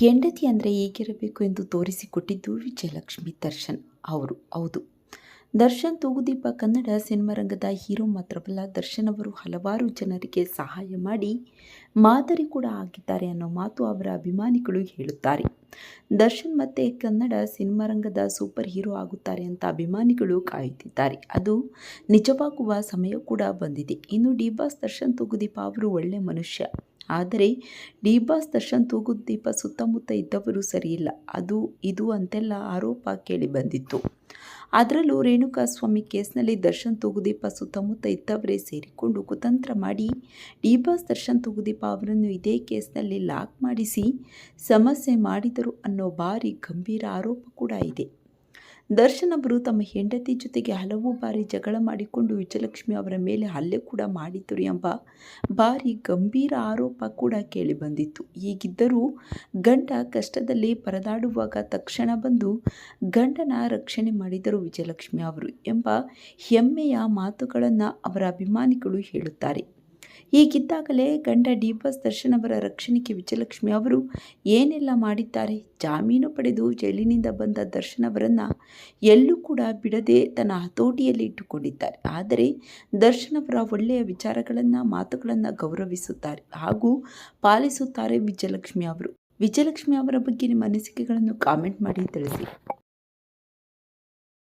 ಹೆಂಡತಿ ಅಂದರೆ ಹೇಗಿರಬೇಕು ಎಂದು ತೋರಿಸಿಕೊಟ್ಟಿದ್ದು ವಿಜಯಲಕ್ಷ್ಮಿ ದರ್ಶನ್ ಅವರು. ಹೌದು. ದರ್ಶನ್ ತೂಗುದೀಪ ಕನ್ನಡ ಸಿನಿಮಾ ರಂಗದ ಹೀರೋ ಮಾತ್ರವಲ್ಲ ದರ್ಶನ್ ಅವರು ಹಲವಾರು ಜನರಿಗೆ ಸಹಾಯ ಮಾಡಿ ಮಾದರಿ ಕೂಡ ಆಗಿದ್ದಾರೆ ಅನ್ನೋ ಮಾತು ಅವರ ಅಭಿಮಾನಿಗಳು ಹೇಳುತ್ತಾರೆ. ದರ್ಶನ್ ಮತ್ತೆ ಕನ್ನಡ ಸಿನಿಮಾ ರಂಗದ ಸೂಪರ್ ಹೀರೋ ಆಗುತ್ತಾರೆ ಅಂತ ಅಭಿಮಾನಿಗಳು ಕಾಯುತ್ತಿದ್ದಾರೆ. ಅದು ನಿಜವಾಗುವ ಸಮಯ ಕೂಡ ಬಂದಿದೆ. ಇನ್ನು ಡಿ ಬಾಸ್ ದರ್ಶನ್ ತೂಗುದೀಪ ಅವರು ಒಳ್ಳೆ ಮನುಷ್ಯ. ಆದರೆ ಡಿ ಬಾಸ್ ದರ್ಶನ್ ತೂಗುದೀಪ ಸುತ್ತಮುತ್ತ ಇದ್ದವರು ಸರಿಯಿಲ್ಲ. ಅದು, ಇದು ಅಂತೆಲ್ಲ ಆರೋಪ ಕೇಳಿ ಬಂದಿತ್ತು. ಅದರಲ್ಲೂ ರೇಣುಕಾಸ್ವಾಮಿ ಕೇಸ್ನಲ್ಲಿ ದರ್ಶನ್ ತೂಗುದೀಪ ಸುತ್ತಮುತ್ತ ಇದ್ದವರೇ ಸೇರಿಕೊಂಡು ಕುತಂತ್ರ ಮಾಡಿ ಡಿ ಬಾಸ್ ದರ್ಶನ್ ತೂಗುದೀಪ ಅವರನ್ನು ಇದೇ ಕೇಸ್ನಲ್ಲಿ ಲಾಕ್ ಮಾಡಿಸಿ ಸಮಸ್ಯೆ ಮಾಡಿದರು ಅನ್ನೋ ಭಾರಿ ಗಂಭೀರ ಆರೋಪ ಕೂಡ ಇದೆ. ದರ್ಶನ್ ಅವರು ತಮ್ಮ ಹೆಂಡತಿ ಜೊತೆಗೆ ಹಲವು ಬಾರಿ ಜಗಳ ಮಾಡಿಕೊಂಡು ವಿಜಯಲಕ್ಷ್ಮಿ ಅವರ ಮೇಲೆ ಹಲ್ಲೆ ಕೂಡ ಮಾಡಿದ್ದರು ಎಂಬ ಭಾರಿ ಗಂಭೀರ ಆರೋಪ ಕೂಡ ಕೇಳಿಬಂದಿತ್ತು ಹೀಗಿದ್ದರೂ ಗಂಡ ಕಷ್ಟದಲ್ಲಿ ಪರದಾಡುವಾಗ ತಕ್ಷಣ ಬಂದು ಗಂಡನ ರಕ್ಷಣೆ ಮಾಡಿದರು ವಿಜಯಲಕ್ಷ್ಮಿ ಅವರು ಎಂಬ ಹೆಮ್ಮೆಯ ಮಾತುಗಳನ್ನು ಅವರ ಅಭಿಮಾನಿಗಳು ಹೇಳುತ್ತಾರೆ. ಹೀಗಿದ್ದಾಗಲೇ ಗಂಡ ಡಿ ಬಾಸ್ ದರ್ಶನ್ ಅವರ ರಕ್ಷಣೆಗೆ ವಿಜಯಲಕ್ಷ್ಮಿ ಅವರು ಏನೆಲ್ಲ ಮಾಡಿದ್ದಾರೆ? ಜಾಮೀನು ಪಡೆದು ಜೈಲಿನಿಂದ ಬಂದ ದರ್ಶನ್ ಅವರನ್ನು ಎಲ್ಲೂ ಕೂಡ ಬಿಡದೆ ತನ್ನ ಹತೋಟಿಯಲ್ಲಿ ಇಟ್ಟುಕೊಂಡಿದ್ದಾರೆ. ಆದರೆ ದರ್ಶನ್ ಅವರ ಒಳ್ಳೆಯ ವಿಚಾರಗಳನ್ನು, ಮಾತುಗಳನ್ನು ಗೌರವಿಸುತ್ತಾರೆ ಹಾಗೂ ಪಾಲಿಸುತ್ತಾರೆ ವಿಜಯಲಕ್ಷ್ಮಿ ಅವರು. ವಿಜಯಲಕ್ಷ್ಮಿ ಅವರ ಬಗ್ಗೆ ನಿಮ್ಮ ಅನಿಸಿಕೆಗಳನ್ನು ಕಾಮೆಂಟ್ ಮಾಡಿ ತಿಳಿಸಿ.